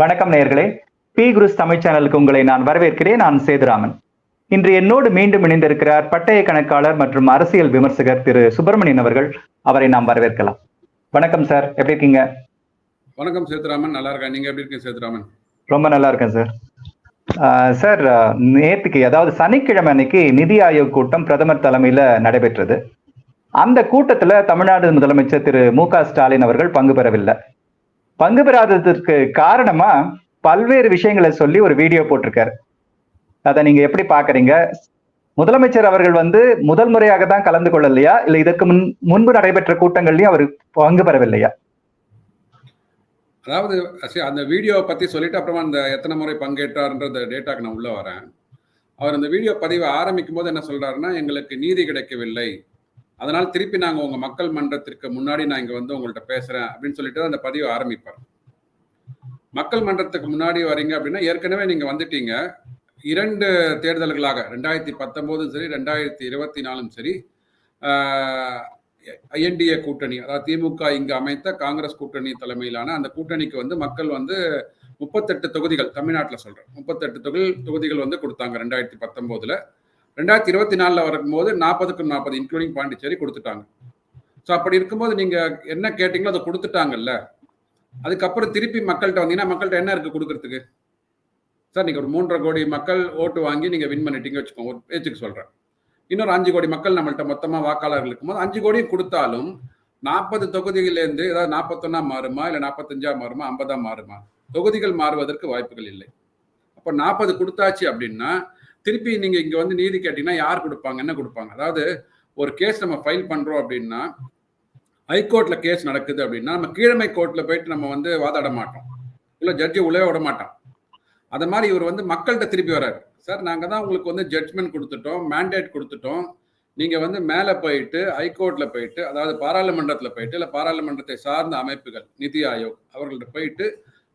வணக்கம் நேயர்களே. பி குருஸ் தமிழ் சேனலுக்கு உங்களை நான் வரவேற்கிறேன். நான் சேதுராமன். இன்று என்னோடு மீண்டும் இணைந்திருக்கிறார் பட்டய கணக்காளர் மற்றும் அரசியல் விமர்சகர் திரு சுப்பிரமணியன் அவர்கள். அவரை நாம் வரவேற்கலாம். வணக்கம் சார். எப்படி இருக்கீங்க? வணக்கம் சேதுராமன். நல்லா இருக்கேன். நீங்க எப்படி இருக்கீங்க சேதுராமன்? ரொம்ப நல்லா இருக்கேன் சார். சார் நேத்துக்கு அதாவது சனிக்கிழமை அன்னைக்கு நிதி ஆயோக் கூட்டம் பிரதமர் தலைமையில நடைபெற்றது. அந்த கூட்டத்துல தமிழ்நாடு முதலமைச்சர் திரு மு க ஸ்டாலின் அவர்கள் பங்கு பெறவில்லை. பங்கு பெறாததற்கு காரணமா பல்வேறு விஷயங்களை சொல்லி ஒரு வீடியோ போட்டிருக்காரு. அதை நீங்க எப்படி பாக்குறீங்க முதலமைச்சர் அவர்கள் வந்து முதல் முறையாக தான் கலந்து கொள்ளலையா? இல்ல இதற்கு முன் முன்பு நடைபெற்ற கூட்டங்கள்லயும் அவர் பங்கு பெறவில்லையா? அதாவது அந்த வீடியோவை பத்தி சொல்லிட்டு அப்புறமா அந்த எத்தனை முறை பங்கேற்றார்ன்ற டேட்டாக்கு நான் உள்ள வரேன். அவர் அந்த வீடியோ பதிவை ஆரம்பிக்கும் போது என்ன சொல்றாருன்னா எங்களுக்கு நீதி கிடைக்கவில்லை. அதனால் திருப்பி நாங்கள் உங்கள் மக்கள் மன்றத்திற்கு முன்னாடி நான் இங்கே வந்து உங்கள்கிட்ட பேசுகிறேன் அப்படின்னு சொல்லிட்டு அந்த பதிவை ஆரம்பிப்பார். மக்கள் மன்றத்துக்கு முன்னாடி வரீங்க அப்படின்னா ஏற்கனவே நீங்கள் வந்துட்டீங்க. இரண்டு தேர்தல்களாக ரெண்டாயிரத்தி பத்தொம்போதும் சரி ரெண்டாயிரத்தி இருபத்தி நாலும் சரி ஐஎன்டிஏ கூட்டணி அதாவது திமுக இங்கு அமைத்த காங்கிரஸ் கூட்டணி தலைமையிலான அந்த கூட்டணிக்கு வந்து மக்கள் வந்து முப்பத்தெட்டு தொகுதிகள் தமிழ்நாட்டில் சொல்கிறேன் முப்பத்தெட்டு தொகுதி தொகுதிகள் வந்து கொடுத்தாங்க ரெண்டாயிரத்தி பத்தொம்போதில். ரெண்டாயிரத்தி இருபத்தி நாலில் வரும்போது நாற்பதுக்கு நாற்பது இன்க்ளூடிங் பாண்டிச்சேரி கொடுத்துட்டாங்க. ஸோ அப்படி இருக்கும்போது நீங்கள் என்ன கேட்டிங்களோ அதை கொடுத்துட்டாங்கல்ல. அதுக்கப்புறம் திருப்பி மக்கள்கிட்ட வந்தீங்கன்னா மக்கள்கிட்ட என்ன இருக்குது கொடுக்கறதுக்கு? சார் நீங்கள் ஒரு மூன்றரை கோடி மக்கள் ஓட்டு வாங்கி நீங்கள் வின் பண்ணிட்டீங்க வச்சுக்கோங்க. ஒரு பேச்சுக்கு சொல்கிறேன் இன்னொரு அஞ்சு கோடி மக்கள் நம்மள்ட்ட மொத்தமாக வாக்காளர்கள் இருக்கும்போது அஞ்சு கோடியும் கொடுத்தாலும் நாற்பது தொகுதியிலேருந்து ஏதாவது நாற்பத்தொன்னா மாறுமா இல்லை நாற்பத்தஞ்சா மாறுமா ஐம்பதா மாறுமா? தொகுதிகள் மாறுவதற்கு வாய்ப்புகள் இல்லை. அப்போ நாற்பது கொடுத்தாச்சு அப்படின்னா திருப்பி நீங்க இங்க வந்து நீதி கேட்டீங்கன்னா யார் கொடுப்பாங்க? என்ன கொடுப்பாங்க? அதாவது ஒரு கேஸ் நம்ம ஃபைல் பண்றோம் அப்படின்னா ஹைகோர்ட்ல கேஸ் நடக்குது அப்படின்னா நம்ம கீழமை கோர்ட்ல போயிட்டு நம்ம வந்து வாதாட மாட்டோம். இல்லை ஜட்ஜி உள்ளே விட மாட்டான் அதை மாதிரி இவர் வந்து மக்கள்கிட்ட திருப்பி வர்றாரு சார் நாங்கள் தான் உங்களுக்கு வந்து ஜட்ஜ்மெண்ட் கொடுத்துட்டோம் மேண்டேட் கொடுத்துட்டோம். நீங்கள் வந்து மேலே போயிட்டு ஹைகோர்ட்டில் போயிட்டு அதாவது பாராளுமன்றத்தில் போயிட்டு இல்லை பாராளுமன்றத்தை சார்ந்த அமைப்புகள் நிதி ஆயோக் அவர்கள்ட்ட போயிட்டு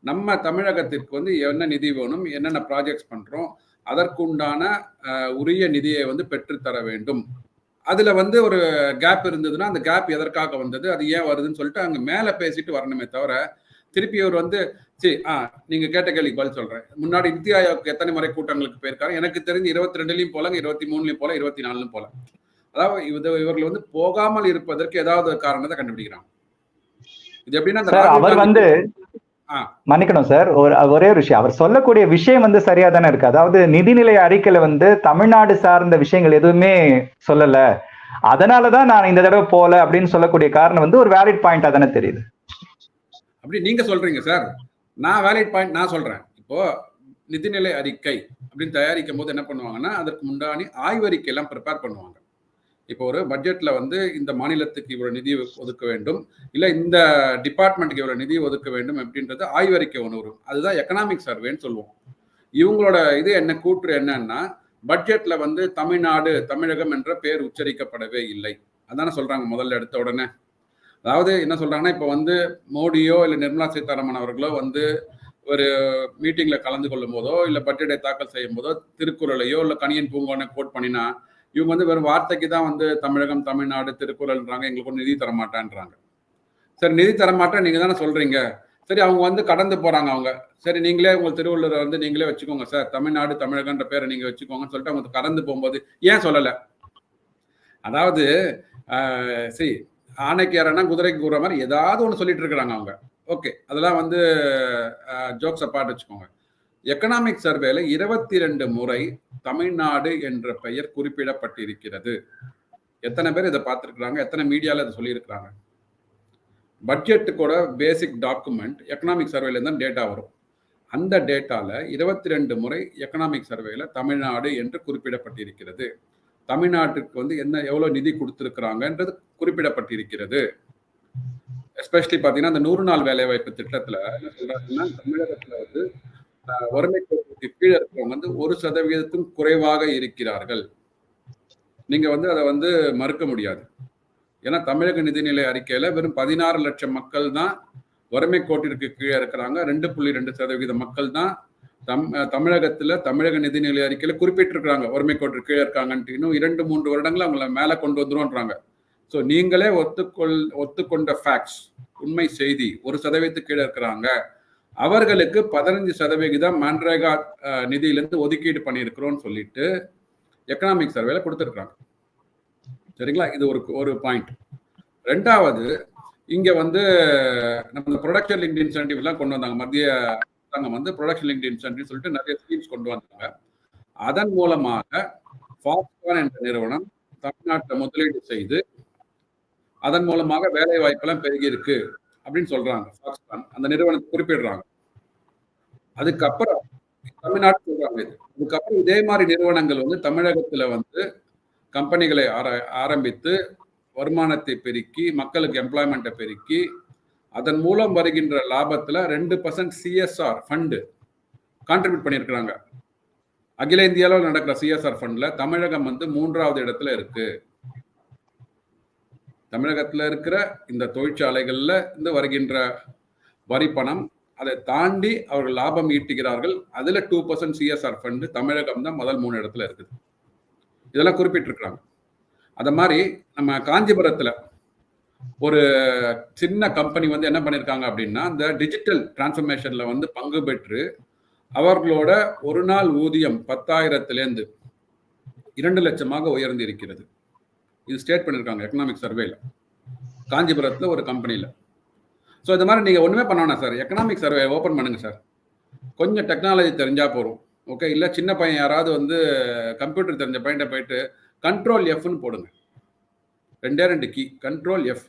நம்ம தமிழகத்திற்கு வந்து என்ன நிதி வேணும் என்னென்ன ப்ராஜெக்ட்ஸ் பண்ணுறோம் அதற்குண்டான உரிய நிதியை வந்து பெற்றுத்தர வேண்டும். அதில் வந்து ஒரு கேப் இருந்ததுன்னா அந்த கேப் எதற்காக வந்தது அது ஏன் வருதுன்னு சொல்லிட்டு அங்கே மேலே பேசிட்டு வரணுமே தவிர திருப்பி அவர் வந்து சரி ஆ நீங்க கேட்ட கேள்விக்கு பதில் சொல்றேன். முன்னாடி நித்தி ஆயோக் எத்தனை முறை கூட்டங்களுக்கு போயிருக்காங்க எனக்கு தெரிஞ்சு இருபத்தி ரெண்டுலயும் போல இருபத்தி மூணுலயும் போல இருபத்தி நாலுலயும் போல. அதாவது இது இவர்கள் வந்து போகாமல் இருப்பதற்கு ஏதாவது ஒரு காரணத்தை கண்டுபிடிக்கிறாங்க. இது எப்படின்னா அவர் வந்து. மன்னிக்கணும் சார் ஒரு ஒரே ஒரு விஷயம். அவர் சொல்லக்கூடிய விஷயம் வந்து சரியா தானே இருக்கு. அதாவது நிதிநிலை அறிக்கையில வந்து தமிழ்நாடு சார்ந்த விஷயங்கள் எதுவுமே சொல்லல. அதனாலதான் நான் இந்த தடவை போல அப்படின்னு சொல்லக்கூடிய காரணம் வந்து ஒரு வேலிட் பாயிண்டா தானே தெரியுது. அப்படி நீங்க சொல்றீங்க சார் நான் வேலிட் பாயிண்ட் நான் சொல்றேன். இப்போ நிதிநிலை அறிக்கை அப்படின்னு தயாரிக்கும் போது என்ன பண்ணுவாங்கன்னா அதற்கு முன்னாடி ஆய்வறிக்கை எல்லாம் ப்ரிப்பேர் பண்ணுவாங்க. இப்போ ஒரு பட்ஜெட்ல வந்து இந்த மாநிலத்துக்கு இவ்வளவு நிதி ஒதுக்க வேண்டும். இல்ல இந்த டிபார்ட்மெண்ட்டுக்கு இவ்வளவு நிதி ஒதுக்க வேண்டும் அப்படின்றது ஆய்வறிக்கை ஒன்று. வரும் அதுதான் எக்கனாமிக் சர்வேன்னு சொல்லுவோம். இவங்களோட இது என்ன கூற்று என்னன்னா பட்ஜெட்ல வந்து தமிழ்நாடு தமிழகம் என்ற பெயர் உச்சரிக்கப்படவே இல்லை. அதானே சொல்றாங்க முதல்ல எடுத்த உடனே. அதாவது என்ன சொல்றாங்கன்னா இப்போ வந்து மோடியோ இல்லை நிர்மலா சீதாராமன் அவர்களோ வந்து ஒரு மீட்டிங்ல கலந்து கொள்ளும் போதோ இல்லை பட்ஜெட்டை தாக்கல் செய்யும் போதோ திருக்குறளையோ இல்லை கணியன் பூங்கோனை கோட் பண்ணினா இவங்க வந்து வெறும் வார்த்தைக்கு தான் வந்து தமிழகம் தமிழ்நாடு திருக்குறள்ன்றாங்க. எங்களுக்கு ஒரு நிதி தரமாட்டான்றாங்க. சரி நிதி தர மாட்டேன் தானே சொல்கிறீங்க சரி அவங்க வந்து கடந்து போகிறாங்க அவங்க. சரி நீங்களே உங்கள் திருவள்ளுவரை வந்து நீங்களே வச்சுக்கோங்க சார். தமிழ்நாடு தமிழகன்ற பேரை நீங்கள் வச்சுக்கோங்கன்னு சொல்லிட்டு அவங்க கடந்து போகும்போது ஏன் சொல்லலை? அதாவது சரி ஆணைக்கு யாரன்னா குதிரைக்கு கூற மாதிரி ஏதாவது ஒன்று சொல்லிட்டு இருக்கிறாங்க அவங்க. ஓகே அதெல்லாம் வந்து ஜோக்ஸ் அப்பாட் வச்சுக்கோங்க. எக்கனாமிக் சர்வேல இருபத்தி ரெண்டு முறை தமிழ்நாடு என்ற பெயர் குறிப்பிடப்பட்டிருக்கிறது. எத்தனை பேர் இதை பார்த்துருக்குறாங்க? எத்தனை மீடியாவில் இதை சொல்லியிருக்கிறாங்க? பட்ஜெட்டு கூட பேசிக் டாக்குமெண்ட் எக்கனாமிக் சர்வேல தான் டேட்டா வரும். அந்த டேட்டால இருபத்தி ரெண்டு முறை எக்கனாமிக் சர்வேல தமிழ்நாடு என்று குறிப்பிடப்பட்டிருக்கிறது. தமிழ்நாட்டுக்கு வந்து என்ன எவ்வளோ நிதி கொடுத்துருக்குறாங்கன்றது குறிப்பிடப்பட்டிருக்கிறது. எஸ்பெஷலி பார்த்தீங்கன்னா அந்த நூறு நாள் வேலைவாய்ப்பு திட்டத்தில் என்ன வந்து வறுமை கோட்டுக்கு கீழே இருக்கிறவங்க வந்து ஒரு சதவீதத்தும் குறைவாக இருக்கிறார்கள். நீங்க வந்து அதை வந்து மறுக்க முடியாது. ஏன்னா தமிழக நிதிநிலை அறிக்கையில வெறும் பதினாறு லட்சம் மக்கள் தான் வறுமை கோட்டிற்கு கீழே இருக்கிறாங்க. ரெண்டு புள்ளி ரெண்டு சதவீத மக்கள் தான் தம் தமிழகத்துல தமிழக நிதிநிலை அறிக்கையில குறிப்பிட்டிருக்கிறாங்க. வறுமை கோட்டிற்கு கீழே இருக்காங்கன்ட்டு. இன்னும் இரண்டு மூன்று வருடங்கள் அவங்கள மேல கொண்டு வந்துருவோன்றாங்க ஸோ நீங்களே ஒத்துக்கொள் ஒத்துக்கொண்ட ஃபேக்ட்ஸ் உண்மை செய்தி ஒரு சதவீதத்துக்கு கீழே இருக்கிறாங்க. அவர்களுக்கு பதினஞ்சு சதவிகிதம் மன்ரேகா நிதியிலேருந்து நிதியிலிருந்து ஒதுக்கீடு பண்ணியிருக்கிறோம்னு சொல்லிட்டு எக்கனாமிக் சர்வேல கொடுத்துருக்காங்க சரிங்களா? இது ஒரு ஒரு பாயிண்ட் ரெண்டாவது இங்க வந்து நம்ம ப்ரொடக்ஷன் லிங்க் இன்சென்டிவ் எல்லாம் கொண்டு வந்தாங்க. மத்திய அரசாங்கம் வந்து ப்ரொடக்ஷன் லிங்க் இன்சென்டிவ் சொல்லிட்டு நிறைய ஸ்கீம்ஸ் கொண்டு வந்தாங்க. அதன் மூலமாக ஃபாக்ஸ்கான் என்ற நிறுவனம் தமிழ்நாட்டில் முதலீடு செய்து அதன் மூலமாக வேலை வாய்ப்பெல்லாம் பெருகி இருக்கு அப்படின்னு சொல்றாங்க. ஃபாக்ஸ்கான் அந்த நிறுவனத்தை குறிப்பிடுறாங்க. அதுக்கப்புறம் தமிழ்நாடு சொல்றாங்க. அதுக்கப்புறம் இதே மாதிரி நிறுவனங்கள் வந்து தமிழகத்துல வந்து கம்பெனிகளை ஆர- ஆரம்பித்து வருமானத்தை பெருக்கி மக்களுக்கு எம்ப்ளாய்மெண்ட்டை பெருக்கி அதன் மூலம் வருகின்ற லாபத்துல ரெண்டு பர்சன்ட் சிஎஸ்ஆர் ஃபண்டு கான்ட்ரிபியூட் பண்ணியிருக்கிறாங்க. அகில இந்தியாவில் நடக்கிற சிஎஸ்ஆர் ஃபண்ட்ல தமிழகம் வந்து மூன்றாவது இடத்துல இருக்கு. தமிழகத்தில் இருக்கிற இந்த தொழிற்சாலைகளில் இருந்து வருகின்ற வரி பணம் அதை தாண்டி அவர்கள் லாபம் ஈட்டுகிறார்கள். அதுல டூ பர்சன்ட் சிஎஸ்ஆர் ஃபண்டு தமிழகம் தான் முதல் மூணு இடத்துல இருக்குது. இதெல்லாம் குறிப்பிட்டிருக்கிறாங்க. அதை மாதிரி நம்ம காஞ்சிபுரத்துல ஒரு சின்ன கம்பெனி வந்து என்ன பண்ணியிருக்காங்க அப்படின்னா இந்த டிஜிட்டல் டிரான்ஸ்ஃபர்மேஷன்ல வந்து பங்கு பெற்று அவர்களோட ஒரு நாள் ஊதியம் பத்தாயிரத்திலேருந்து இரண்டு லட்சமாக உயர்ந்து இருக்கிறது இது ஸ்டேட் பண்ணியிருக்காங்க எக்கனாமிக் சர்வேல காஞ்சிபுரத்தில் ஒரு கம்பெனியில் ஸோ இந்த மாதிரி நீங்கள் ஒன்றுமே பண்ண வேணாம் சார் எக்கனாமிக் சர்வே ஓப்பன் பண்ணுங்கள் சார் கொஞ்சம் டெக்னாலஜி தெரிஞ்சால் போகும் ஓகே இல்லை சின்ன பையன் யாராவது வந்து கம்ப்யூட்டர் தெரிஞ்ச பையன்ட்ட போயிட்டு கண்ட்ரோல் எஃப்னு போடுங்க. ரெண்டே ரெண்டு கீ கண்ட்ரோல் எஃப்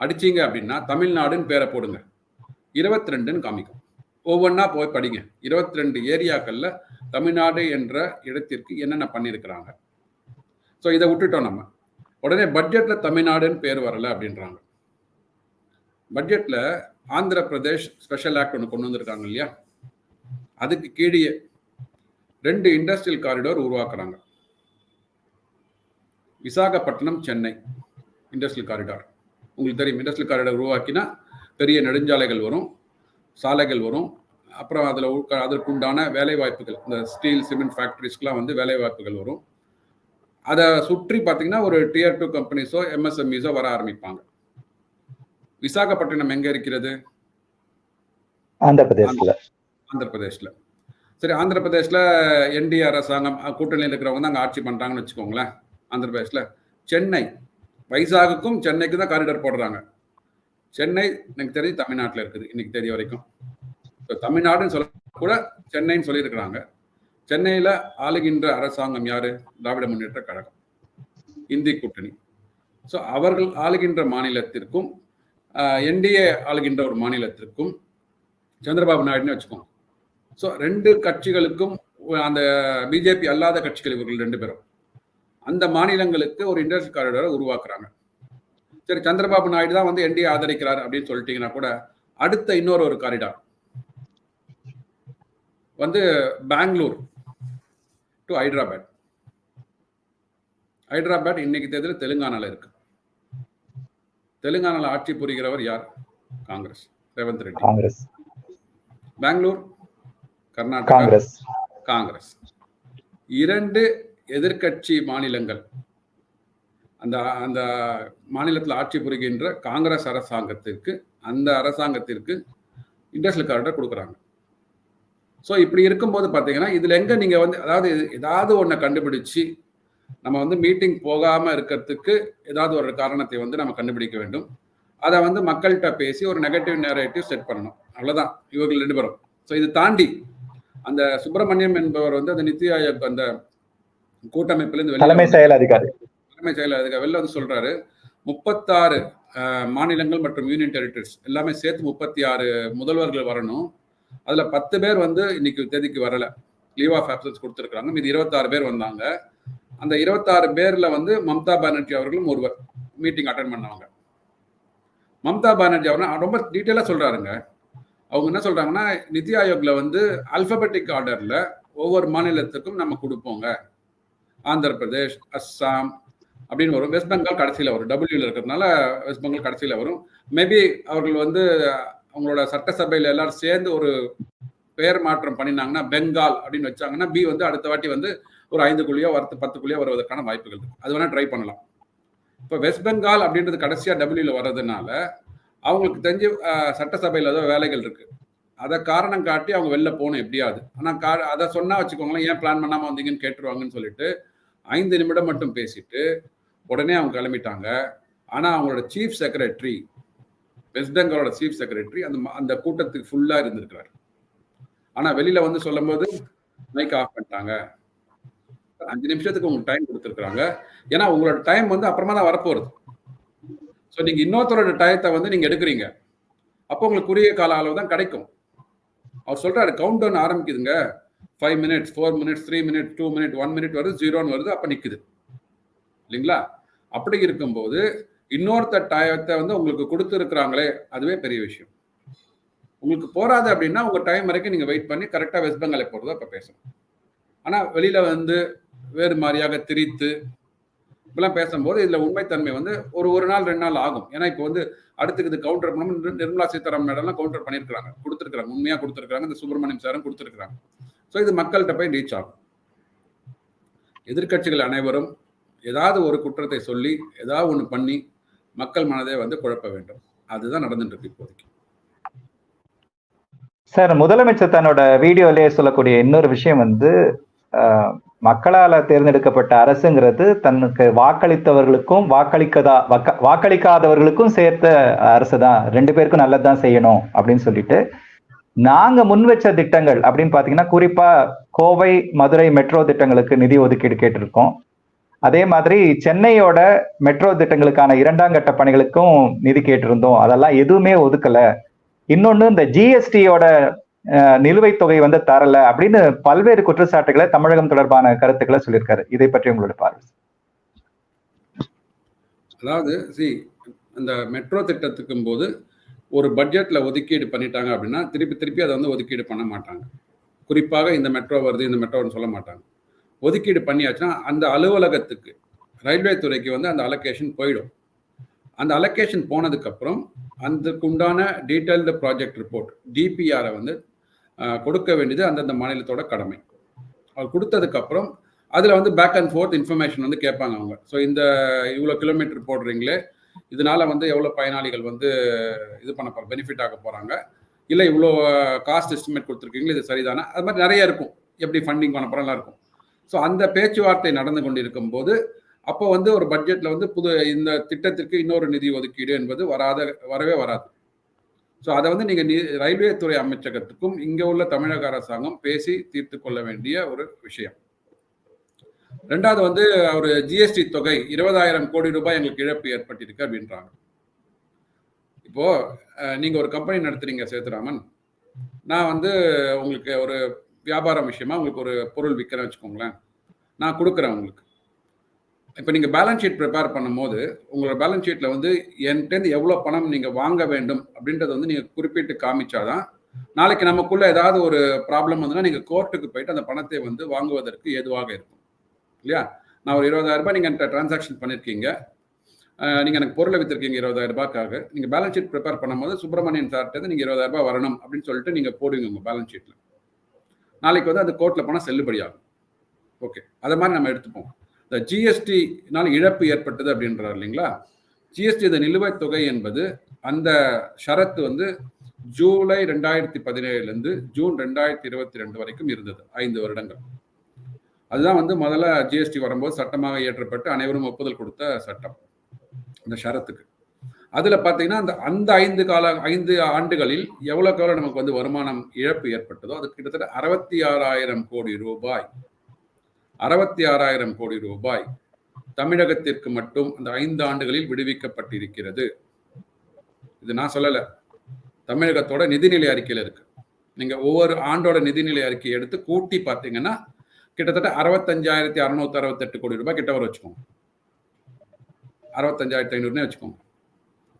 அடிச்சீங்க அப்படின்னா தமிழ்நாடுன்னு பேரை போடுங்க. இருபத்தி ரெண்டுன்னு காமிக்கும். ஒவ்வொன்றா போய் படிங்க. இருபத்தி ரெண்டு ஏரியாக்களில் தமிழ்நாடு என்ற இடத்திற்கு என்னென்ன பண்ணியிருக்கிறாங்க? ஸோ இதை விட்டுட்டோம் நம்ம. உடனே பட்ஜெட்டில் தமிழ்நாடுன்னு பேர் வரலை அப்படின்றாங்க. பட்ஜெட்ல ஆந்திர பிரதேஷ் ஸ்பெஷல் ஆக்ட் ஒன்று கொண்டு வந்திருக்காங்க இல்லையா? அதுக்கு கீழே ரெண்டு இண்டஸ்ட்ரியல் காரிடோர் உருவாக்குறாங்க. Visakhapatnam Chennai industrial corridor. உங்களுக்கு தெரியும் இண்டஸ்ட்ரியல் காரிடார் உருவாக்கினா பெரிய நெடுஞ்சாலைகள் வரும் சாலைகள் வரும். அப்புறம் அதில் அதற்குண்டான வேலை வாய்ப்புகள் இந்த ஸ்டீல் சிமெண்ட் ஃபேக்ட்ரிஸ்க்குலாம் வந்து வேலை வாய்ப்புகள் வரும். அதை சுற்றி பார்த்தீங்கன்னா ஒரு டியர் டூ கம்பெனிஸோ எம்எஸ்எம்இஸோ வர ஆரம்பிப்பாங்க. விசாகப்பட்டினம் எங்க இருக்கிறது? ஆந்திர பிரதேசத்துல ஆந்திர பிரதேஷ்ல சரி ஆந்திர பிரதேஷ்ல என்டிஏ அரசாங்கம் கூட்டணியில் இருக்கிறவங்க தான் அங்கே ஆட்சி பண்றாங்கன்னு வச்சுக்கோங்களேன் ஆந்திர பிரதேஷ்ல சென்னை வைசாகுக்கும் சென்னைக்கு தான் காரிடார் போடுறாங்க. சென்னை எனக்கு தெரிஞ்சு தமிழ்நாட்டில் இருக்குது இன்னைக்கு தெரிய வரைக்கும். இப்போ தமிழ்நாடுன்னு சொல்ல கூட சென்னைன்னு சொல்லியிருக்கிறாங்க. சென்னையில ஆளுகின்ற அரசாங்கம் யாரு? திராவிட முன்னேற்ற கழகம். இந்தி கூட்டணி. ஸோ அவர்கள் ஆளுகின்ற மாநிலத்திற்கும் என்டிஏ ஆளுகின்ற ஒரு மாநிலத்திற்கும் சந்திரபாபு நாயுடுன்னு வச்சுக்கோங்க. ஸோ ரெண்டு கட்சிகளுக்கும் அந்த பிஜேபி அல்லாத கட்சிகள் இவர்கள் ரெண்டு பேரும். அந்த மாநிலங்களுக்கு ஒரு இண்டஸ்ட்ரியல் காரிடரை உருவாக்குறாங்க. சரி சந்திரபாபு நாயுடு தான் வந்து என்டிஏ ஆதரிக்கிறார் அப்படின்னு சொல்லிட்டீங்கன்னா கூட அடுத்த இன்னொரு ஒரு காரிடார் வந்து பெங்களூர் டு ஹைதராபாத் ஹைதராபாத் இன்னைக்கு தேர்தலில் தெலுங்கானால இருக்கு. தெலுங்கானால ஆட்சி புரிகிறவர் யார்? காங்கிரஸ். ரேவந்த் ரெட்டி. காங்கிரஸ். பெங்களூர் கர்நாடகா காங்கிரஸ். காங்கிரஸ். இரண்டு எதிர்க்கட்சி மாநிலங்கள். அந்த அந்த மாநிலத்தில் ஆட்சி புரிகின்ற காங்கிரஸ் அரசாங்கத்திற்கு அந்த அரசாங்கத்திற்கு இண்டஸ்ட்ரியல் காரிடர் கொடுக்குறாங்க. ஸோ இப்படி இருக்கும்போது பார்த்தீங்கன்னா இதில் எங்கே நீங்கள் வந்து அதாவது ஏதாவது ஒன்றை கண்டுபிடிச்சு நம்ம வந்து மீட்டிங் போகாமல் இருக்கிறதுக்கு ஏதாவது ஒரு காரணத்தை வந்து நம்ம கண்டுபிடிக்க வேண்டும். அதை வந்து மக்கள்கிட்ட பேசி ஒரு நெகட்டிவ் நேரேட்டிவ் செட் பண்ணணும். அவ்வளோதான் இவர்கள் ரெண்டு பேரும் ஸோ இது தாண்டி அந்த சுப்பிரமணியம் என்பவர் வந்து அந்த நித்தி ஆயோக் அந்த கூட்டமைப்பிலிருந்து தலைமை செயல் அதிகாரி. தலைமை செயலர் அதுக்கு வெளில வந்து சொல்றாரு. முப்பத்தாறு மாநிலங்கள் மற்றும் யூனியன் டெரிட்டரிஸ் எல்லாமே சேர்த்து முப்பத்தி ஆறு முதல்வர்கள் வரணும். அதுல பத்து பேர் வந்து இன்னைக்கு தேதிக்கு வரல. லீவ் ஆஃப் ஆப்சன்ஸ் கொடுத்துருக்காங்க மீது இருபத்தாறு பேர் வந்தாங்க. அந்த இருபத்தாறு பேர்ல வந்து மம்தா பானர்ஜி அவர்களும் ஒருவர் மீட்டிங் அட்டன் பண்ணவங்க. மம்தா பானர்ஜி அவர் ரொம்ப டீட்டெயிலாக சொல்றாருங்க. அவங்க என்ன சொல்றாங்கன்னா நிதி ஆயோக்ல வந்து அல்பபெட்டிக் ஆர்டர்ல ஒவ்வொரு மாநிலத்துக்கும் நம்ம கொடுப்போங்க. ஆந்திர பிரதேஷ் அஸ்ஸாம் அப்படின்னு வரும். வெஸ்ட் பெங்கால் கடைசியில் வரும். டபிள்யூல இருக்கிறதுனால வெஸ்ட் பெங்கால் கடைசியில் வரும். மேபி அவர்கள் வந்து அவங்களோட சட்டசபையில் எல்லாரும் சேர்ந்து ஒரு பெயர் மாற்றம் பண்ணினாங்கன்னா பெங்கால் அப்படின்னு வச்சாங்கன்னா பி வந்து அடுத்த வாட்டி வந்து ஒரு ஐந்துக்குள்ளேயோ வரத்து பத்துக்குள்ளேயோ வருவதற்கான வாய்ப்புகள் இருக்கு. அது வேணால் ட்ரை பண்ணலாம். இப்போ வெஸ்ட் பெங்கால் அப்படின்றது கடைசியாக டபிள்யூல வர்றதுனால அவங்களுக்கு தெரிஞ்சு சட்டசபையில் ஏதோ வேலைகள் இருக்குது அதை காரணம் காட்டி அவங்க வெளில போகணும் எப்படியாவது. ஆனால் கா அதை சொன்னால் வச்சுக்கோங்களேன் ஏன் பிளான் பண்ணாமல் வந்தீங்கன்னு கேட்டுருவாங்கன்னு சொல்லிட்டு ஐந்து நிமிடம் மட்டும் பேசிட்டு உடனே அவங்க கிளம்பிட்டாங்க. ஆனால் அவங்களோட சீஃப் செக்ரட்டரி வெஸ்ட் பெங்காலோட சீஃப் செக்ரட்டரி அந்த அந்த கூட்டத்துக்கு ஃபுல்லாக இருந்திருக்கிறார். ஆனால் வெளியில் வந்து சொல்லும்போது மைக் ஆஃப் பண்ணிட்டாங்க. அஞ்சு நிமிஷத்துக்கு உங்களுக்கு டைம் கொடுத்துருக்குறாங்க. ஏன்னா உங்களோட டைம் வந்து அப்புறமா தான் வரப்போறது ஸோ நீங்க இன்னொருத்தரோட டயத்தை வந்து நீங்க எடுக்கிறீங்க. அப்போ உங்களுக்கு குறுகிய கால அளவு தான் கிடைக்கும். அவர் சொல்றாரு count down ஆரம்பிக்குதுங்க. Five minutes four minutes three minute two minute one minute வருது ஜீரோன்னு வருது அப்போ நிற்குது இல்லைங்களா? அப்படி இருக்கும்போது இன்னொருத்தர் டயத்தை வந்து உங்களுக்கு கொடுத்துருக்குறாங்களே அதுவே பெரிய விஷயம். உங்களுக்கு போறாது அப்படின்னா உங்க டைம் வரைக்கும் நீங்க வெயிட் பண்ணி கரெக்டாக வெஸ்ட் பெங்காலை போறதா அப்போ பேசணும். ஆனா வெளியில வந்து வேறு மாதிரியாக திரித்து இப்பெல்லாம் பேசும்போது இதுல உண்மைத்தன்மை வந்து ஒரு ஒரு நாள் ரெண்டு நாள் ஆகும். ஏன்னா இப்போ வந்து அடுத்துக்கு இது கவுண்டர் பண்ணணும். நிர்மலா சீதாராமன் மேடம்லாம் கவுண்டர் பண்ணியிருக்காங்க கொடுத்துருக்காங்க உண்மையாக கொடுத்துருக்காங்க இந்த சுப்பிரமணியம் சாரும் கொடுத்துருக்காங்க ஸோ இது மக்கள்கிட்ட போய் ரீச் ஆகும். எதிர்க்கட்சிகள் அனைவரும் ஏதாவது ஒரு குற்றத்தை சொல்லி ஏதாவது ஒன்று பண்ணி மக்கள் மனதை வந்து குழப்ப வேண்டும். அதுதான் நடந்துட்டு இருக்கு இப்போதைக்கு. சார் முதலமைச்சர் தன்னோட வீடியோலயே சொல்லக்கூடிய இன்னொரு விஷயம் வந்து ஆஹ், மக்களால் தேர்ந்தெடுக்கப்பட்ட அரசுங்கிறது தனக்கு வாக்களித்தவர்களுக்கும் வாக்களிக்கதா வாக்களிக்காதவர்களுக்கும் சேர்த்த அரசு தான் ரெண்டு பேருக்கும் நல்லதுதான் செய்யணும் அப்படின்னு சொல்லிட்டு நாங்க முன் வச்ச திட்டங்கள் அப்படின்னு பாத்தீங்கன்னா குறிப்பா கோவை மதுரை மெட்ரோ திட்டங்களுக்கு நிதி ஒதுக்கீடு கேட்டிருக்கோம். அதே மாதிரி சென்னையோட மெட்ரோ திட்டங்களுக்கான இரண்டாம் கட்ட பணிகளுக்கும் நிதி கேட்டிருந்தோம். அதெல்லாம் எதுவுமே ஒதுக்கல. இன்னொன்னு இந்த ஜிஎஸ்டியோட நிலுவைத் தொகை வந்து தரல அப்படின்னு பல்வேறு குற்றச்சாட்டுகளை தமிழகம் தொடர்பான கருத்துக்களை சொல்லியிருக்காரு. இதை பற்றி உங்களோட பார்வை. அதாவது சி அந்த மெட்ரோ திட்டத்துக்கும் போது ஒரு பட்ஜெட்ல ஒதுக்கீடு பண்ணிட்டாங்க அப்படின்னா திருப்பி திருப்பி அதை வந்து ஒதுக்கீடு பண்ண மாட்டாங்க. குறிப்பாக இந்த மெட்ரோ வருது இந்த மெட்ரோன்னு சொல்ல மாட்டாங்க. ஒதுக்கீடு பண்ணியாச்சுன்னா அந்த அலுவலகத்துக்கு ரயில்வே துறைக்கு வந்து அந்த அலோகேஷன் போயிடும். அந்த அலோகேஷன் போனதுக்கப்புறம் அதுக்குண்டான டீட்டெயில்டு ப்ராஜெக்ட் ரிப்போர்ட் டிபிஆரை வந்து கொடுக்க வேண்டியது அந்தந்த மாநிலத்தோட கடமை. அவர் கொடுத்ததுக்கப்புறம் அதில் வந்து பேக் அண்ட் ஃபோர்த் இன்ஃபர்மேஷன் வந்து கேட்பாங்க அவங்க. ஸோ இந்த இவ்வளோ கிலோமீட்டர் போடுறீங்களே இதனால வந்து எவ்வளோ பயனாளிகள் வந்து இது பண்ண போகிற பெனிஃபிட் ஆக போகிறாங்க இல்லை இவ்வளோ காஸ்ட் எஸ்டிமேட் கொடுத்துருக்கீங்களா இது சரிதானே? அது மாதிரி நிறைய இருக்கும். எப்படி ஃபண்டிங் பண்ண போகிறலாம் இருக்கும். ஸோ அந்த பேச்சுவார்த்தை நடந்து கொண்டிருக்கும் போது அப்போ வந்து ஒரு பட்ஜெட்டில் வந்து புது இந்த திட்டத்திற்கு இன்னொரு நிதி ஒதுக்கீடு என்பது வராத வரவே வராது. ஸோ அதை வந்து நீங்கள் ரயில்வே துறை அமைச்சகத்துக்கும் இங்கே உள்ள தமிழக அரசாங்கம் பேசி தீர்த்து கொள்ள வேண்டிய ஒரு விஷயம். ரெண்டாவது வந்து அவர் ஜிஎஸ்டி தொகை இருபதாயிரம் கோடி ரூபாய் எங்களுக்கு இழப்பு ஏற்பட்டிருக்கு அப்படின்றாங்க. இப்போ நீங்கள் நீங்க ஒரு கம்பெனி நடத்துறீங்க சேத்துராமன். நான் வந்து உங்களுக்கு ஒரு வியாபாரம் விஷயமா உங்களுக்கு ஒரு பொருள் விற்கிறேன் வச்சுக்கோங்களேன். நான் கொடுக்குறேன் உங்களுக்கு. இப்போ நீங்கள் பேலன்ஸ் ஷீட் ப்ரிப்பேர் பண்ணும்போது உங்களோட பேலன்ஸ் ஷீட்டில் வந்து என்கிட்டேருந்து எவ்வளோ பணம் நீங்கள் வாங்க வேண்டும் அப்படின்றத வந்து நீங்கள் குறிப்பிட்டு காமிச்சாதான் நாளைக்கு நமக்குள்ள ஏதாவது ஒரு ப்ராப்ளம் வந்துன்னா நீங்கள் கோர்ட்டுக்கு போயிட்டு அந்த பணத்தை வந்து வாங்குவதற்கு ஏதுவாக இருக்கும். இல்லையா? நான் ஒரு இருபதாயிரம் ரூபாய் நீங்கள் என்கிட்ட டிரான்சாக்ஷன் பண்ணியிருக்கீங்க நீங்கள் எனக்கு பொருளை வித்திருக்கீங்க இருபதாயிரம் ரூபாய்க்காக. நீங்கள் பேலன்ஸ் ஷீட் ப்ரிப்பேர் பண்ணும்போது சுப்பிரமணியன் சார்ட்டு நீங்கள் இருபதாயிரம் ரூபாய் வரணும் அப்படின்னு சொல்லிட்டு நீங்கள் போடுவீங்க உங்கள் பேலன்ஸ் ஷீட்டில் நாளைக்கு வந்து அந்த கோர்ட்டில் பணம் செல்லுபடியாகும். ஓகே அதை மாதிரி நம்ம எடுத்துப்போம். இந்த ஜிஎஸ்டினால இழப்பு ஏற்பட்டது அப்படின்றார் இல்லைங்களா? ஜிஎஸ்டி இந்த நிலுவைத் தொகை என்பது அந்த ஷரத்து வந்து ஜூலை ரெண்டாயிரத்தி பதினேழுலேருந்து ஜூன் ரெண்டாயிரத்தி இருபத்தி ரெண்டு வரைக்கும் இருந்தது ஐந்து வருடங்கள். அதுதான் வந்து முதல்ல ஜிஎஸ்டி வரும்போது சட்டமாக இயற்றப்பட்டு அனைவரும் ஒப்புதல் கொடுத்த சட்டம் இந்த ஷரத்துக்கு. அதுல பாத்தீங்கன்னா அந்த அந்த ஐந்து கால ஐந்து ஆண்டுகளில் எவ்வளோ எவ்வளவு நமக்கு வந்து வருமானம் இழப்பு ஏற்பட்டதோ அது கிட்டத்தட்ட அறுபத்தி ஆறாயிரம் கோடி ரூபாய். அறுபத்தி ஆறாயிரம் கோடி ரூபாய் தமிழகத்திற்கு மட்டும் அந்த ஐந்து ஆண்டுகளில் விடுவிக்கப்பட்டிருக்கிறது. இது நான் சொல்லல. தமிழகத்தோட நிதிநிலை அறிக்கையில் இருக்கு. நீங்க ஒவ்வொரு ஆண்டோட நிதிநிலை அறிக்கையை எடுத்து கூட்டி பார்த்தீங்கன்னா கிட்டத்தட்ட அறுபத்தஞ்சாயிரத்தி அறுநூத்தி அறுபத்தெட்டு கோடி ரூபாய் கிட்ட வர வச்சுக்கோங்க. அறுபத்தஞ்சாயிரத்தி ஐநூறுனே வச்சுக்கோங்க.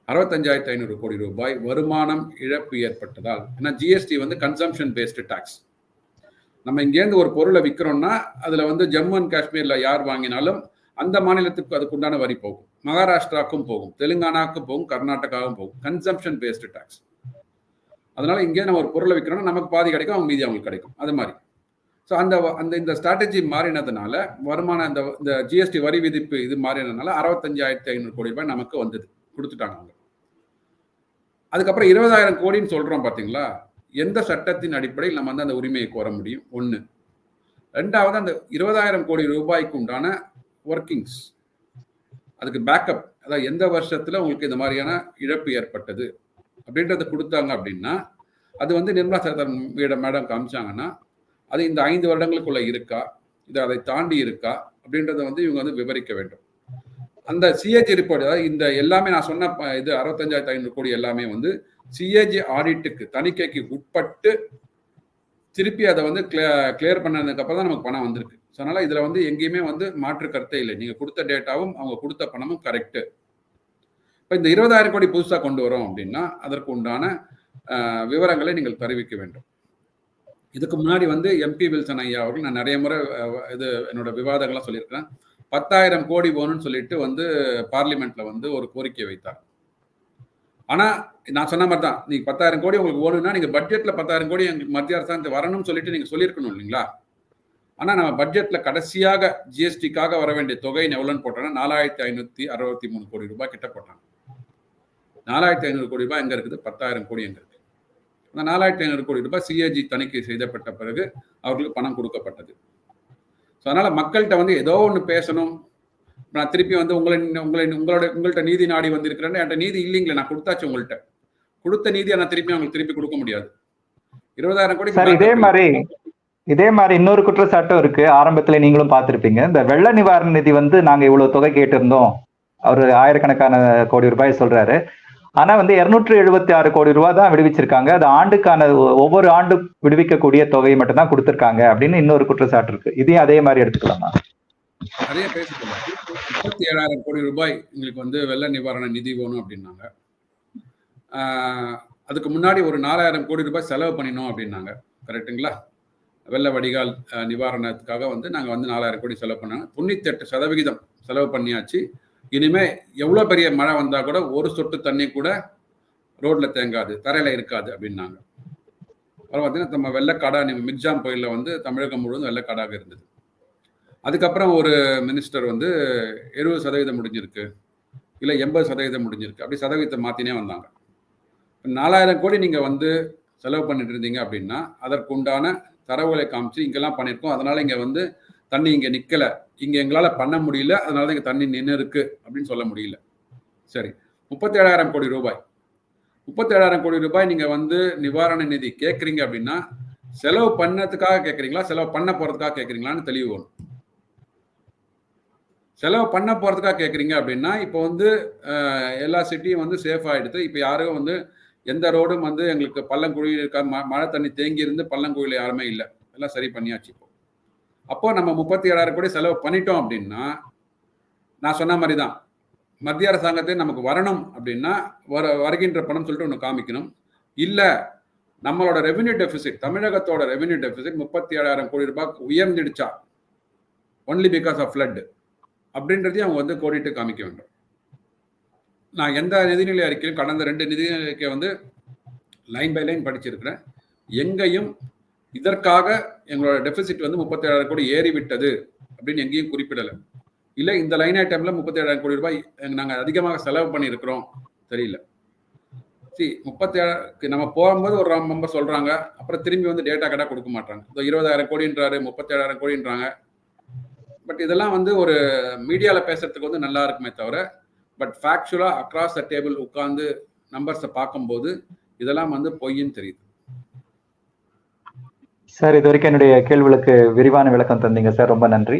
அறுபத்தஞ்சாயிரத்தி ஐநூறு கோடி ரூபாய் வருமானம் இழப்பு ஏற்பட்டதால் ஏன்னா ஜிஎஸ்டி வந்து கன்சம்ஷன் பேஸ்டு டாக்ஸ் நம்ம இங்கேருந்து ஒரு பொருளை விற்கிறோம்னா அதில் வந்து ஜம்மு அண்ட் காஷ்மீரில் யார் வாங்கினாலும் அந்த மாநிலத்துக்கு அதுக்குண்டான வரி போகும். மகாராஷ்டிராவுக்கும் போகும் தெலுங்கானாவுக்கும் போகும் கர்நாடகாவுக்கும் போகும். கன்சம்ஷன் பேஸ்டு டேக்ஸ் அதனால இங்கே நம்ம ஒரு பொருளை விற்கிறோம்னா நமக்கு பாதி கிடைக்கும் அவங்க மீதி அவங்களுக்கு கிடைக்கும். அது மாதிரி. ஸோ அந்த அந்த இந்த ஸ்ட்ராட்டஜி மாறினதுனால வருமான இந்த இந்த ஜிஎஸ்டி வரி விதிப்பு இது மாறினதுனால அறுபத்தஞ்சாயிரத்தி ஐநூறு கோடி ரூபாய் நமக்கு வந்தது. கொடுத்துட்டாங்க அவங்க. அதுக்கப்புறம் இருபதாயிரம் கோடின்னு சொல்கிறோம் பார்த்தீங்களா எந்த சட்டத்தின் அடிப்படையில் நம்ம வந்து அந்த உரிமையை கோர முடியும்? ஒன்று ரெண்டாவது அந்த இருபதாயிரம் கோடி ரூபாய்க்கு உண்டான ஒர்க்கிங்ஸ் அதுக்கு பேக்கப் அதாவது எந்த வருஷத்தில் உங்களுக்கு இந்த மாதிரியான இழப்பு ஏற்பட்டது? அப்படின்றத கொடுத்தாங்க அப்படின்னா அது வந்து நிர்மலா சீதாராமன் மேடம் காமிச்சாங்கன்னா அது இந்த ஐந்து வருடங்களுக்குள்ள இருக்கா? இது அதை தாண்டி இருக்கா? அப்படின்றத வந்து இவங்க வந்து விவரிக்க வேண்டும். அந்த சிஹெச் ரிப்போர்ட் அதாவது இந்த எல்லாமே நான் சொன்ன இது அறுபத்தஞ்சாயிரத்தி ஐநூறு கோடி எல்லாமே வந்து சிஏஜி ஆடிட்டுக்கு தணிக்கைக்கு உட்பட்டு திருப்பி அதை வந்து கிளியர் பண்ணதுக்கு அப்புறம் தான் நமக்கு பணம் வந்திருக்கு. ஸோ அதனால இதுல வந்து எங்கேயுமே வந்து மாற்று கருத்தே இல்லை. நீங்க கொடுத்த டேட்டாவும் அவங்க கொடுத்த பணமும் கரெக்டு இப்போ இந்த இருபதாயிரம் கோடி புதுசாக கொண்டு வரோம் அப்படின்னா அதற்கு உண்டான விவரங்களை நீங்கள் தெரிவிக்க வேண்டும். இதுக்கு முன்னாடி வந்து எம்பி வில்சன் ஐயா அவர்கள் நான் நிறைய முறை இது என்னோட விவாதங்கள்லாம் சொல்லியிருக்கிறேன். பத்தாயிரம் கோடி வேணும்னு சொல்லிட்டு வந்து பார்லிமெண்ட்ல வந்து ஒரு கோரிக்கை வைத்தார். ஆனா நான் சொன்ன மாதிரி தான் நீங்க பத்தாயிரம் கோடி உங்களுக்கு ஓடுனா நீங்க பட்ஜெட்ல பத்தாயிரம் கோடி எங்களுக்கு மத்திய அரசாங்கத்து வரணும்னு சொல்லிட்டு நீங்க சொல்லியிருக்கணும் இல்லைங்களா? ஆனா நம்ம பட்ஜெட்ல கடைசியாக ஜிஎஸ்டிக்காக வர வேண்டிய தொகை எவ்வளோன்னு போட்டோம்னா நாலாயிரத்தி ஐநூத்தி அறுபத்தி மூணு கோடி ரூபாய் கிட்ட போட்டாங்க. நாலாயிரத்தி ஐநூறு கோடி ரூபாய் எங்க இருக்குது? பத்தாயிரம் கோடி எங்க இருக்கு? அந்த நாலாயிரத்தி ஐநூறு கோடி ரூபாய் சிஏஜி தணிக்கை செய்தப்பட்ட பிறகு அவர்களுக்கு பணம் கொடுக்கப்பட்டது. ஸோ அதனால மக்கள்கிட்ட வந்து ஏதோ ஒன்று பேசணும். நான் திருப்பி வந்து உங்களை உங்களை உங்களோட உங்கள்ட்ட நீதி நாடி வந்திருக்கிறேன்னு என்கிட்ட நீதி இல்லைங்களே நான் கொடுத்தாச்சு உங்கள்கிட்ட கொடுத்த நீதியை நான் திருப்பி அவங்களுக்கு திருப்பி கொடுக்க முடியாது. இருபதாயிரம் கோடி சார் இதே மாதிரி இதே மாதிரி இன்னொரு குற்றச்சாட்டும் இருக்கு. ஆரம்பத்துல நீங்களும் பார்த்திருப்பீங்க. இந்த வெள்ள நிவாரண நிதி வந்து நாங்க இவ்வளவு தொகை கேட்டிருந்தோம். அவர் ஆயிரக்கணக்கான கோடி ரூபாய் சொல்றாரு. ஆனா வந்து இருநூற்று எழுபத்தி ஆறு கோடி ரூபாய் தான் விடுவிச்சிருக்காங்க. அது ஆண்டுக்கான ஒவ்வொரு ஆண்டு விடுவிக்கக்கூடிய தொகையை மட்டும் தான் கொடுத்திருக்காங்க அப்படின்னு இன்னொரு குற்றச்சாட்டு இருக்கு. இதையும் அதே மாதிரி எடுத்துக்கலாமா? நிறைய பேசிக்கலாம் முப்பத்தி ஏழாயிரம் கோடி ரூபாய் எங்களுக்கு வந்து வெள்ள நிவாரண நிதி வேணும் அப்படின்னாங்க. அதுக்கு முன்னாடி ஒரு நாலாயிரம் கோடி ரூபாய் செலவு பண்ணினோம் அப்படின்னாங்க. கரெக்ட்டுங்களா? வெள்ள வடிகால் நிவாரணத்துக்காக வந்து நாங்கள் வந்து நாலாயிரம் கோடி செலவு பண்ணாங்க. தொண்ணூத்தி எட்டு சதவிகிதம் செலவு பண்ணியாச்சு. இனிமே எவ்வளோ பெரிய மழை வந்தால் கூட ஒரு சொட்டு தண்ணி கூட ரோட்ல தேங்காது தரையில இருக்காது அப்படின்னாங்க. அப்புறம் பார்த்தீங்கன்னா நம்ம வெள்ளக்காடா மிக்ஜாம் கோயிலில் வந்து தமிழகம் முழுவதும் வெள்ளக்காடாக இருந்தது. அதுக்கப்புறம் ஒரு மினிஸ்டர் வந்து எழுபது சதவீதம் முடிஞ்சிருக்கு. இல்லை எண்பது சதவீதம் முடிஞ்சிருக்கு. அப்படி சதவீதத்தை மாற்றினே வந்தாங்க. நாலாயிரம் கோடி நீங்கள் வந்து செலவு பண்ணிட்டு இருந்தீங்க அப்படின்னா அதற்குண்டான தரவுகளை காமிச்சு இங்கெல்லாம் பண்ணியிருக்கோம் அதனால் இங்கே வந்து தண்ணி இங்கே நிற்கலை இங்கே எங்களால் பண்ண முடியல. அதனால தான் இங்கே தண்ணி நின்று இருக்கு அப்படின்னு சொல்ல முடியல. சரி. முப்பத்தேழாயிரம் கோடி ரூபாய். முப்பத்தேழாயிரம் கோடி ரூபாய் நீங்கள் வந்து நிவாரண நிதி கேட்குறீங்க அப்படின்னா செலவு பண்ணதுக்காக கேட்குறீங்களா செலவு பண்ண போகிறதுக்காக கேட்குறீங்களான்னு தெளிவு வேணும். செலவு பண்ண போகிறதுக்காக கேட்குறீங்க அப்படின்னா இப்போ வந்து எல்லா சிட்டியும் வந்து சேஃப் ஆகிடுது இப்போ யாரும் வந்து எந்த ரோடும் வந்து எங்களுக்கு பள்ளங்குழியில் இருக்கா ம- மழை தண்ணி தேங்கி இருந்து பள்ளங்குழியில் யாருமே இல்லை. எல்லாம் சரி பண்ணியாச்சு இப்போ. அப்போ நம்ம முப்பத்தி ஏழாயிரம் கோடி செலவு பண்ணிட்டோம் அப்படின்னா நான் சொன்ன மாதிரி தான் மத்திய அரசாங்கத்தை நமக்கு வரணும் அப்படின்னா வர வருகின்ற பணம் சொல்லிட்டு ஒன்று காமிக்கணும். இல்லை நம்மளோட ரெவென்யூ டெபிசிட் தமிழகத்தோட ரெவென்யூ டெபிசிட் முப்பத்தி ஏழாயிரம் கோடி ரூபாய் உயர்ந்துடுச்சா? ஒன்லி பிகாஸ் ஆஃப் ஃப்ளட் அப்படின்றதையும் அவங்க வந்து கோடிட்டு காமிக்க வேண்டும். நான் எந்த நிதிநிலை அறிக்கையும் கடந்த ரெண்டு நிதிநிலை அறிக்கை வந்து லைன் பை லைன் படிச்சிருக்கிறேன். எங்கேயும் இதற்காக எங்களோட டெபிசிட் வந்து முப்பத்தி ஏழாயிரம் கோடி ஏறிவிட்டது அப்படின்னு எங்கேயும் குறிப்பிடலை. இல்லை இந்த லைன் ஐட்டமில் முப்பத்தி ஏழாயிரம் கோடி ரூபாய் நாங்கள் அதிகமாக செலவு பண்ணியிருக்கிறோம். தெரியல. சி முப்பத்தி நம்ம போகும்போது ஒரு மெம்பர் சொல்கிறாங்க அப்புறம் திரும்பி வந்து டேட்டா கடை கொடுக்க மாட்டாங்க. இந்த இருபதாயிரம் கோடின்றாரு முப்பத்தி ஏழாயிரம் கோடின்றாங்க. பட் இதெல்லாம் வந்து ஒரு மீடியால பேசுறதுக்கு வந்து நல்லா இருக்குமே தவிர பட் ஃபேக்சுவலா அக்ராஸ் த டேபிள் உட்கார்ந்து நம்பர்ஸை பார்க்கும்போது இதெல்லாம் வந்து பொய்ன்னு தெரியுது. சார் இது வரைக்கும் என்னுடைய கேள்விகளுக்கு விரிவான விளக்கம் தந்தீங்க சார் ரொம்ப நன்றி.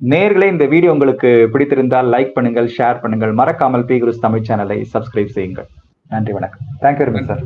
நேர்களே இந்த வீடியோ உங்களுக்கு பிடித்திருந்தால் லைக் பண்ணுங்கள் ஷேர் பண்ணுங்கள். மறக்காமல் பி குருஸ் தமிழ் சேனலை சப்ஸ்கிரைப் செய்யுங்கள். நன்றி வணக்கம். Thank you very much sir